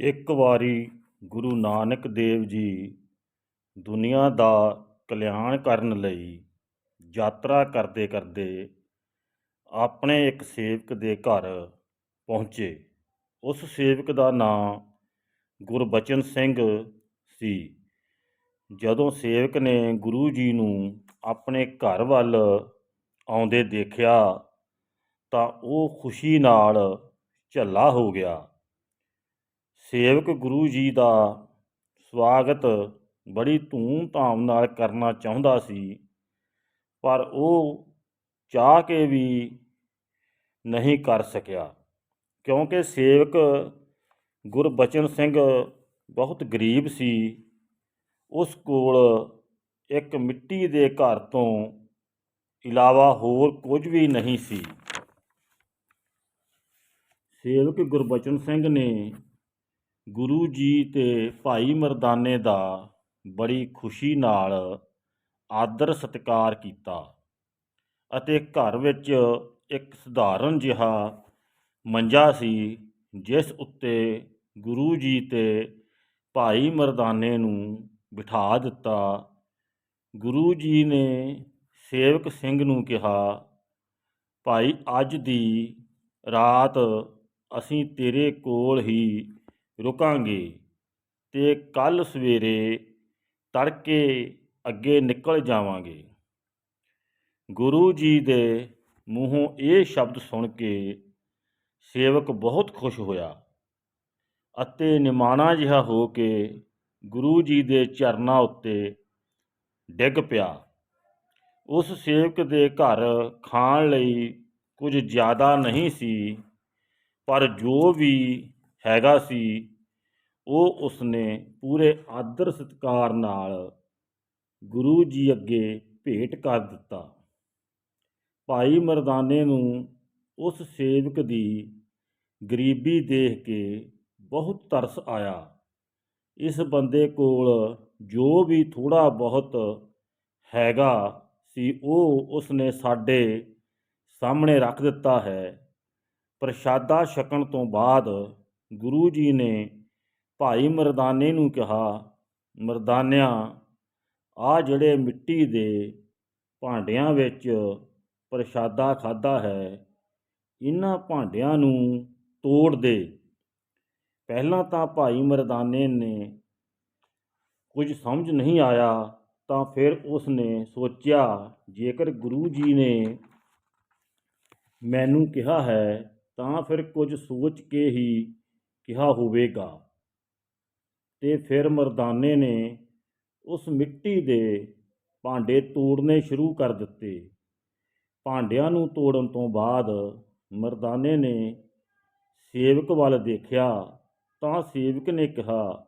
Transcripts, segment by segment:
ਇੱਕ ਵਾਰੀ ਗੁਰੂ ਨਾਨਕ ਦੇਵ ਜੀ ਦੁਨੀਆ ਦਾ ਕਲਿਆਣ ਕਰਨ ਲਈ ਯਾਤਰਾ ਕਰਦੇ ਕਰਦੇ ਆਪਣੇ ਇੱਕ ਸੇਵਕ ਦੇ ਘਰ ਪਹੁੰਚੇ। ਉਸ ਸੇਵਕ ਦਾ ਨਾਂ ਗੁਰਬਚਨ ਸਿੰਘ ਸੀ। ਜਦੋਂ ਸੇਵਕ ਨੇ ਗੁਰੂ ਜੀ ਨੂੰ ਆਪਣੇ ਘਰ ਵੱਲ ਆਉਂਦੇ ਦੇਖਿਆ ਤਾਂ ਉਹ ਖੁਸ਼ੀ ਨਾਲ ਝੱਲਾ ਹੋ ਗਿਆ। ਸੇਵਕ ਗੁਰੂ ਜੀ ਦਾ ਸਵਾਗਤ ਬੜੀ ਧੂਮ-ਧਾਮ ਨਾਲ ਕਰਨਾ ਚਾਹੁੰਦਾ ਸੀ, ਪਰ ਉਹ ਚਾਹ ਕੇ ਵੀ ਨਹੀਂ ਕਰ ਸਕਿਆ, ਕਿਉਂਕਿ ਸੇਵਕ ਗੁਰਬਚਨ ਸਿੰਘ ਬਹੁਤ ਗਰੀਬ ਸੀ। ਉਸ ਕੋਲ ਇੱਕ ਮਿੱਟੀ ਦੇ ਘਰ ਤੋਂ ਇਲਾਵਾ ਹੋਰ ਕੁਝ ਵੀ ਨਹੀਂ ਸੀ। ਸੇਵਕ ਗੁਰਬਚਨ ਸਿੰਘ ਨੇ ਗੁਰੂ ਜੀ ਤੇ ਭਾਈ ਮਰਦਾਨੇ ਦਾ ਬੜੀ ਖੁਸ਼ੀ ਨਾਲ ਆਦਰ ਸਤਿਕਾਰ ਕੀਤਾ ਅਤੇ ਘਰ ਵਿੱਚ ਇੱਕ ਸਧਾਰਨ ਜਿਹਾ ਮੰਜਾ ਸੀ, ਜਿਸ ਉੱਤੇ ਗੁਰੂ ਜੀ ਤੇ ਭਾਈ ਮਰਦਾਨੇ ਨੂੰ ਬਿਠਾ ਦਿੱਤਾ। ਗੁਰੂ ਜੀ ਨੇ ਸੇਵਕ ਸਿੰਘ ਨੂੰ ਕਿਹਾ, ਭਾਈ, ਅੱਜ ਦੀ ਰਾਤ ਅਸੀਂ ਤੇਰੇ ਕੋਲ ਹੀ ਰੁਕਾਂਗੇ ਤੇ ਕੱਲ ਸਵੇਰੇ ਤੜਕੇ ਅੱਗੇ ਨਿਕਲ ਜਾਵਾਂਗੇ। ਗੁਰੂ ਜੀ ਦੇ ਮੂੰਹੋਂ ਇਹ ਸ਼ਬਦ ਸੁਣ ਕੇ ਸੇਵਕ ਬਹੁਤ ਖੁਸ਼ ਹੋਇਆ ਅਤੇ ਨਿਮਾਣਾ ਜਿਹਾ ਹੋ ਕੇ ਗੁਰੂ ਜੀ ਦੇ ਚਰਨਾਂ ਉੱਤੇ ਡਿੱਗ ਪਿਆ। ਉਸ ਸੇਵਕ ਦੇ ਘਰ ਖਾਣ ਲਈ ਕੁਝ ਜ਼ਿਆਦਾ ਨਹੀਂ ਸੀ, ਪਰ ਜੋ ਵੀ ਹੈਗਾ ਸੀ, ਉਹ ਉਸਨੇ ਪੂਰੇ ਆਦਰ ਸਤਿਕਾਰ ਨਾਲ ਗੁਰੂ ਜੀ ਅੱਗੇ ਭੇਟ ਕਰ ਦਿੱਤਾ। ਭਾਈ ਮਰਦਾਨੇ ਨੂੰ ਉਸ ਸੇਵਕ ਦੀ ਗਰੀਬੀ ਦੇਖ ਕੇ ਬਹੁਤ ਤਰਸ ਆਇਆ। ਇਸ ਬੰਦੇ ਕੋਲ ਜੋ ਵੀ ਥੋੜਾ ਬਹੁਤ ਹੈਗਾ ਸੀ, ਉਹ ਉਸਨੇ ਸਾਡੇ ਸਾਹਮਣੇ ਰੱਖ ਦਿੱਤਾ ਹੈ। ਪ੍ਰਸ਼ਾਦਾ ਛਕਣ ਤੋਂ ਬਾਅਦ ਗੁਰੂ ਜੀ ਨੇ ਭਾਈ ਮਰਦਾਨੇ ਨੂੰ ਕਿਹਾ, ਮਰਦਾਨਿਆਂ, ਆ ਜਿਹੜੇ ਮਿੱਟੀ ਦੇ ਭਾਂਡਿਆਂ ਵਿੱਚ ਪ੍ਰਸ਼ਾਦਾ ਖਾਦਾ ਹੈ ਇਹਨਾਂ ਭਾਂਡਿਆਂ ਨੂੰ ਤੋੜ ਦੇ। ਪਹਿਲਾਂ ਤਾਂ ਭਾਈ ਮਰਦਾਨੇ ਨੇ ਕੁਝ ਸਮਝ ਨਹੀਂ ਆਇਆ, ਤਾਂ ਫਿਰ ਉਸ ਨੇ ਸੋਚਿਆ, ਜੇਕਰ ਗੁਰੂ ਜੀ ਨੇ ਮੈਨੂੰ ਕਿਹਾ ਹੈ, ਤਾਂ ਫਿਰ ਕੁਝ ਸੋਚ ਕੇ ਹੀ ਕਿਹਾ ਹੋਵੇਗਾ। ਤੇ ਫਿਰ ਮਰਦਾਨੇ ਨੇ ਉਸ ਮਿੱਟੀ ਦੇ ਭਾਂਡੇ ਤੋੜਨੇ ਸ਼ੁਰੂ ਕਰ ਦਿੱਤੇ। ਭਾਂਡਿਆਂ ਨੂੰ ਤੋੜਨ ਤੋਂ ਬਾਅਦ ਮਰਦਾਨੇ ਨੇ ਸੇਵਕ ਵੱਲ ਦੇਖਿਆ ਤਾਂ ਸੇਵਕ ਨੇ ਕਿਹਾ,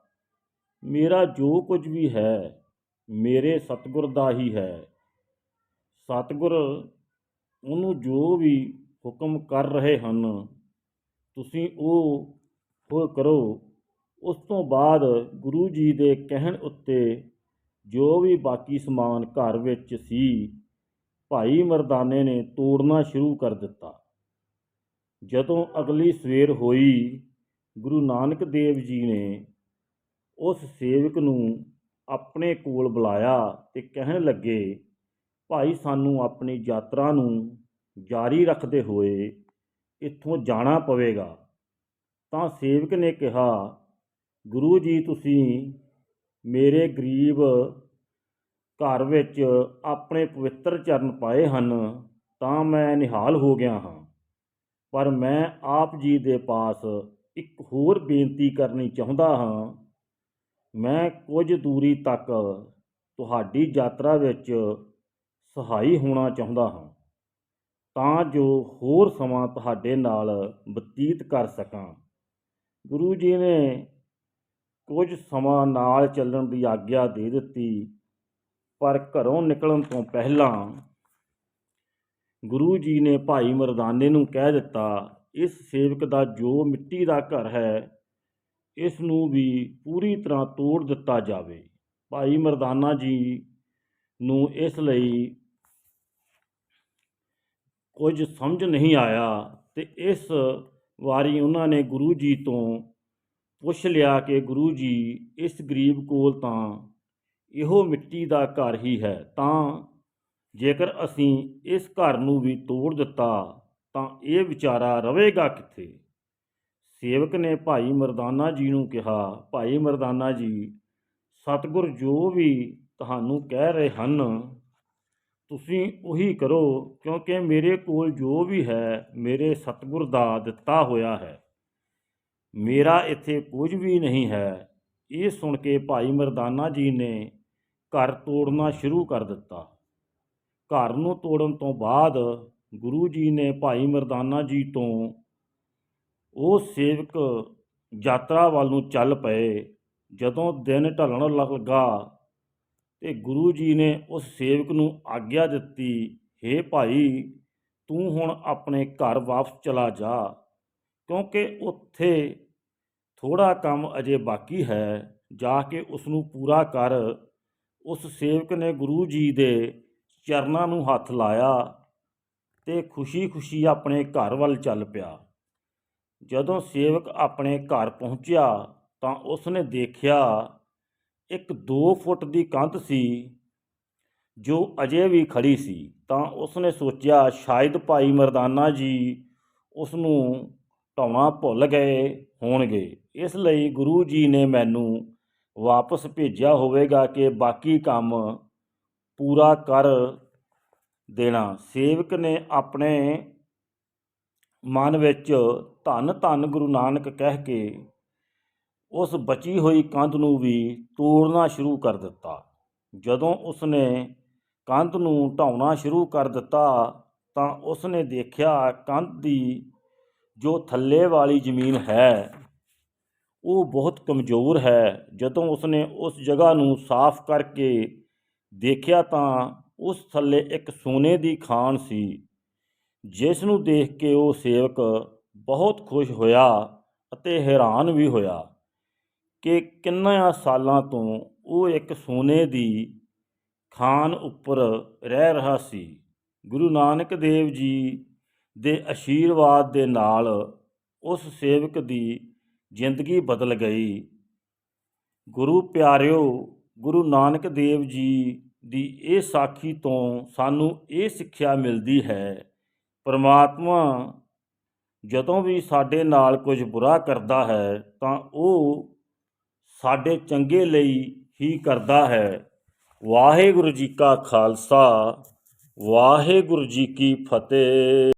ਮੇਰਾ ਜੋ ਕੁਝ ਵੀ ਹੈ, ਮੇਰੇ ਸਤਿਗੁਰ ਦਾ ਹੀ ਹੈ। ਸਤਿਗੁਰ ਉਹਨੂੰ ਜੋ ਵੀ ਹੁਕਮ ਕਰ ਰਹੇ ਹਨ, ਤੁਸੀਂ ਉਹ ਕਰੋ। ਉਸ ਤੋਂ ਬਾਅਦ ਗੁਰੂ ਜੀ ਦੇ ਕਹਿਣ ਉੱਤੇ ਜੋ ਵੀ ਬਾਕੀ ਸਮਾਨ ਘਰ ਵਿੱਚ ਸੀ, ਭਾਈ ਮਰਦਾਨੇ ਨੇ ਤੋੜਨਾ ਸ਼ੁਰੂ ਕਰ ਦਿੱਤਾ। ਜਦੋਂ ਅਗਲੀ ਸਵੇਰ ਹੋਈ, ਗੁਰੂ ਨਾਨਕ ਦੇਵ ਜੀ ਨੇ ਉਸ ਸੇਵਕ ਨੂੰ ਆਪਣੇ ਕੋਲ ਬੁਲਾਇਆ ਤੇ ਕਹਿਣ ਲੱਗੇ, ਭਾਈ, ਸਾਨੂੰ ਆਪਣੀ ਯਾਤਰਾ ਨੂੰ ਜਾਰੀ ਰੱਖਦੇ ਹੋਏ ਇੱਥੋਂ ਜਾਣਾ ਪਵੇਗਾ। ਤਾਂ ਸੇਵਕ ਨੇ ਕਿਹਾ, ਗੁਰੂ ਜੀ, ਤੁਸੀਂ ਮੇਰੇ ਗਰੀਬ ਘਰ ਵਿੱਚ ਆਪਣੇ ਪਵਿੱਤਰ ਚਰਨ ਪਾਏ ਹਨ, ਤਾਂ ਮੈਂ ਨਿਹਾਲ ਹੋ ਗਿਆ ਹਾਂ। ਪਰ ਮੈਂ ਆਪ ਜੀ ਦੇ ਪਾਸ ਇੱਕ ਹੋਰ ਬੇਨਤੀ ਕਰਨੀ ਚਾਹੁੰਦਾ ਹਾਂ। ਮੈਂ ਕੁਝ ਦੂਰੀ ਤੱਕ ਤੁਹਾਡੀ ਯਾਤਰਾ ਵਿੱਚ ਸਹਾਈ ਹੋਣਾ ਚਾਹੁੰਦਾ ਹਾਂ, ਤਾਂ ਜੋ ਹੋਰ ਸਮਾਂ ਤੁਹਾਡੇ ਨਾਲ ਬਤੀਤ ਕਰ ਸਕਾਂ। ਗੁਰੂ ਜੀ ਨੇ ਕੁਝ ਸਮਾਂ ਨਾਲ ਚੱਲਣ ਦੀ ਆਗਿਆ ਦੇ ਦਿੱਤੀ, ਪਰ ਘਰੋਂ ਨਿਕਲਣ ਤੋਂ ਪਹਿਲਾਂ ਗੁਰੂ ਜੀ ਨੇ ਭਾਈ ਮਰਦਾਨੇ ਨੂੰ ਕਹਿ ਦਿੱਤਾ, ਇਸ ਸੇਵਕ ਦਾ ਜੋ ਮਿੱਟੀ ਦਾ ਘਰ ਹੈ, ਇਸ ਨੂੰ ਵੀ ਪੂਰੀ ਤਰ੍ਹਾਂ ਤੋੜ ਦਿੱਤਾ ਜਾਵੇ। ਭਾਈ ਮਰਦਾਨਾ ਜੀ ਨੂੰ ਇਸ ਲਈ ਕੁਝ ਸਮਝ ਨਹੀਂ ਆਇਆ ਤੇ ਇਸ ਵਾਰੀ ਉਹਨਾਂ ਨੇ ਗੁਰੂ ਜੀ ਤੋਂ ਪੁੱਛ ਲਿਆ ਕਿ ਗੁਰੂ ਜੀ, ਇਸ ਗਰੀਬ ਕੋਲ ਤਾਂ ਇਹੋ ਮਿੱਟੀ ਦਾ ਘਰ ਹੀ ਹੈ, ਤਾਂ ਜੇਕਰ ਅਸੀਂ ਇਸ ਘਰ ਨੂੰ ਵੀ ਤੋੜ ਦਿੱਤਾ, ਤਾਂ ਇਹ ਵਿਚਾਰਾ ਰਵੇਗਾ ਕਿੱਥੇ? ਸੇਵਕ ਨੇ ਭਾਈ ਮਰਦਾਨਾ ਜੀ ਨੂੰ ਕਿਹਾ, ਭਾਈ ਮਰਦਾਨਾ ਜੀ, ਸਤਿਗੁਰ ਜੋ ਵੀ ਤੁਹਾਨੂੰ ਕਹਿ ਰਹੇ ਹਨ ਤੁਸੀਂ ਉਹੀ ਕਰੋ, ਕਿਉਂਕਿ ਮੇਰੇ ਕੋਲ ਜੋ ਵੀ ਹੈ, ਮੇਰੇ ਸਤਿਗੁਰ ਦਾ ਦਿੱਤਾ ਹੋਇਆ ਹੈ। ਮੇਰਾ ਇੱਥੇ ਕੁਝ ਵੀ ਨਹੀਂ ਹੈ। ਇਹ ਸੁਣ ਕੇ ਭਾਈ ਮਰਦਾਨਾ ਜੀ ਨੇ ਘਰ ਤੋੜਨਾ ਸ਼ੁਰੂ ਕਰ ਦਿੱਤਾ। ਘਰ ਨੂੰ ਤੋੜਨ ਤੋਂ ਬਾਅਦ ਗੁਰੂ ਜੀ ਨੇ ਭਾਈ ਮਰਦਾਨਾ ਜੀ ਤੋਂ ਉਹ ਸੇਵਕ ਯਾਤਰਾ ਵੱਲ ਨੂੰ ਚੱਲ ਪਏ। ਜਦੋਂ ਦਿਨ ਢਲਣ ਲੱਗਾ ਤੇ ਗੁਰੂ ਜੀ ਨੇ ਉਸ ਸੇਵਕ ਨੂੰ ਆਗਿਆ ਦਿੱਤੀ, ਹੇ ਭਾਈ, ਤੂੰ ਹੁਣ ਆਪਣੇ ਘਰ ਵਾਪਸ ਚਲਾ ਜਾ, ਕਿਉਂਕਿ ਉੱਥੇ ਥੋੜਾ ਕੰਮ ਅਜੇ ਬਾਕੀ ਹੈ। ਜਾ ਕੇ ਉਸ ਨੂੰ ਪੂਰਾ ਕਰ। ਉਸ ਸੇਵਕ ਨੇ ਗੁਰੂ ਜੀ ਦੇ ਚਰਨਾਂ ਨੂੰ ਹੱਥ ਲਾਇਆ ਤੇ ਖੁਸ਼ੀ-ਖੁਸ਼ੀ ਆਪਣੇ ਘਰ ਵੱਲ ਚੱਲ ਪਿਆ। ਜਦੋਂ ਸੇਵਕ ਆਪਣੇ ਘਰ ਪਹੁੰਚਿਆ ਤਾਂ ਉਸ ਨੇ ਦੇਖਿਆ ਇੱਕ 2 ਫੁੱਟ ਦੀ ਕੰਧ ਸੀ ਜੋ ਅਜੇ ਵੀ ਖੜੀ ਸੀ, ਤਾਂ ਉਸ ਨੇ ਸੋਚਿਆ ਸ਼ਾਇਦ ਭਾਈ ਮਰਦਾਨਾ ਜੀ ਉਸ ਨੂੰ ਢਾਉਣਾ ਭੁੱਲ ਗਏ ਹੋਣਗੇ। ਇਸ ਲਈ ਗੁਰੂ ਜੀ ਨੇ ਮੈਨੂੰ ਵਾਪਸ ਭੇਜਿਆ ਹੋਵੇਗਾ ਕਿ ਬਾਕੀ ਕੰਮ ਪੂਰਾ ਕਰ ਦੇਣਾ। ਸੇਵਕ ਨੇ ਆਪਣੇ ਮਨ ਵਿੱਚ ਧੰਨ ਧੰਨ ਗੁਰੂ ਨਾਨਕ ਕਹਿ ਕੇ ਉਸ ਬਚੀ ਹੋਈ ਕੰਧ ਨੂੰ ਵੀ ਤੋੜਨਾ ਸ਼ੁਰੂ ਕਰ ਦਿੱਤਾ। ਜਦੋਂ ਉਸਨੇ ਕੰਧ ਨੂੰ ਢਾਉਣਾ ਸ਼ੁਰੂ ਕਰ ਦਿੱਤਾ, ਤਾਂ ਉਸਨੇ ਦੇਖਿਆ ਕੰਧ ਦੀ ਜੋ ਥੱਲੇ ਵਾਲੀ ਜ਼ਮੀਨ ਹੈ, ਉਹ ਬਹੁਤ ਕਮਜ਼ੋਰ ਹੈ। ਜਦੋਂ ਉਸਨੇ ਉਸ ਜਗ੍ਹਾ ਨੂੰ ਸਾਫ਼ ਕਰਕੇ ਦੇਖਿਆ, ਤਾਂ ਉਸ ਥੱਲੇ ਇੱਕ ਸੋਨੇ ਦੀ ਖਾਨ ਸੀ, ਜਿਸ ਨੂੰ ਦੇਖ ਕੇ ਉਹ ਸੇਵਕ ਬਹੁਤ ਖੁਸ਼ ਹੋਇਆ ਅਤੇ ਹੈਰਾਨ ਵੀ ਹੋਇਆ। ਕਿ ਕਿੰਨਿਆਂ ਸਾਲਾਂ ਤੋਂ ਉਹ ਇੱਕ ਸੋਨੇ ਦੀ ਖਾਨ ਉੱਪਰ ਰਹਿ ਰਿਹਾ ਸੀ। ਗੁਰੂ ਨਾਨਕ ਦੇਵ ਜੀ ਦੇ ਅਸ਼ੀਰਵਾਦ ਦੇ ਨਾਲ ਉਸ ਸੇਵਕ ਦੀ ਜ਼ਿੰਦਗੀ ਬਦਲ ਗਈ। ਗੁਰੂ ਪਿਆਰਿਓ, ਗੁਰੂ ਨਾਨਕ ਦੇਵ ਜੀ ਦੀ ਇਹ ਸਾਖੀ ਤੋਂ ਸਾਨੂੰ ਇਹ ਸਿੱਖਿਆ ਮਿਲਦੀ ਹੈ, ਪਰਮਾਤਮਾ ਜਦੋਂ ਵੀ ਸਾਡੇ ਨਾਲ ਕੁਝ ਬੁਰਾ ਕਰਦਾ ਹੈ ਤਾਂ ਉਹ ਸਾਡੇ ਚੰਗੇ ਲਈ ਹੀ ਕਰਦਾ ਹੈ। ਵਾਹਿਗੁਰੂ ਜੀ ਕਾ ਖਾਲਸਾ ਵਾਹਿਗੁਰੂ ਜੀ ਕੀ ਫਤਿਹ।